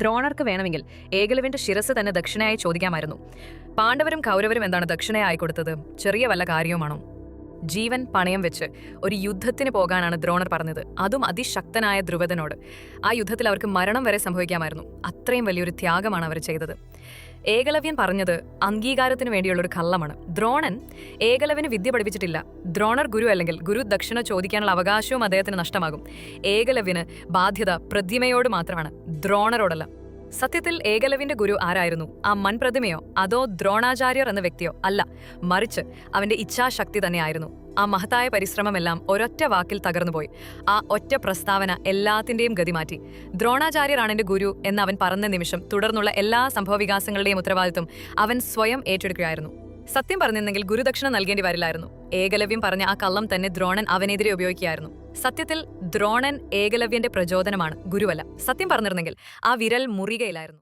ദ്രോണർക്ക് വേണമെങ്കിൽ ഏകലവിന്റെ ശിരസ് തന്നെ ദക്ഷിണയായി ചോദിക്കാമായിരുന്നു. പാണ്ഡവരും കൗരവരും എന്താണ് ദക്ഷിണയായി കൊടുത്തത്? ചെറിയ വല്ല കാര്യവുമാണോ? ജീവൻ പണയം വെച്ച് ഒരു യുദ്ധത്തിന് പോകാനാണ് ദ്രോണർ പറഞ്ഞത്. അതും അതിശക്തനായ ധ്രുവതനോട്. ആ യുദ്ധത്തിൽ അവർക്ക് മരണം വരെ സംഭവിക്കാമായിരുന്നു. അത്രയും വലിയൊരു ത്യാഗമാണ് അവർ ചെയ്തത്. ഏകലവ്യൻ പറഞ്ഞത് അംഗീകാരത്തിന് വേണ്ടിയുള്ള ഒരു കള്ളമാണ്. ദ്രോണൻ ഏകലവ്യന് വിദ്യ പഠിപ്പിച്ചിട്ടില്ല. ദ്രോണർ ഗുരു അല്ലെങ്കിൽ ഗുരു ദക്ഷിണ ചോദിക്കാനുള്ള അവകാശവും അദ്ദേഹത്തിന് നഷ്ടമാകും. ഏകലവ്യന് ബാധ്യത പ്രതിമയോട് മാത്രമാണ് ദ്രോണരോടല്ല. സത്യത്തിൽ ഏകലവിന്റെ ഗുരു ആരായിരുന്നു? ആ മൺപ്രതിമയോ അതോ ദ്രോണാചാര്യർ എന്ന വ്യക്തിയോ? അല്ല മറിച്ച് അവന്റെ ഇച്ഛാശക്തി തന്നെയായിരുന്നു. ആ മഹത്തായ പരിശ്രമമെല്ലാം ഒരൊറ്റ വാക്കിൽ തകർന്നുപോയി. ആ ഒറ്റ പ്രസ്താവന എല്ലാത്തിന്റെയും ഗതി മാറ്റി. ദ്രോണാചാര്യരാണ് എന്റെ ഗുരു എന്ന് അവൻ പറഞ്ഞ നിമിഷം തുടർന്നുള്ള എല്ലാ സംഭവവികാസങ്ങളുടെയും ഉത്തരവാദിത്വം അവൻ സ്വയം ഏറ്റെടുക്കുകയായിരുന്നു. സത്യം പറഞ്ഞിരുന്നെങ്കിൽ ഗുരുദക്ഷിണ നൽകേണ്ടി വരില്ലായിരുന്നു. ഏകലവ്യം പറഞ്ഞ ആ കള്ളം തന്നെ ദ്രോണൻ അവനെതിരെ ഉപയോഗിക്കുകയായിരുന്നു. സത്യത്തിൽ ദ്രോണൻ ഏകലവ്യന്റെ പ്രചോദനമാണ് ഗുരുവല്ല. സത്യം പറഞ്ഞിരുന്നെങ്കിൽ ആ വിരൽ മുറികയിലായിരുന്നു.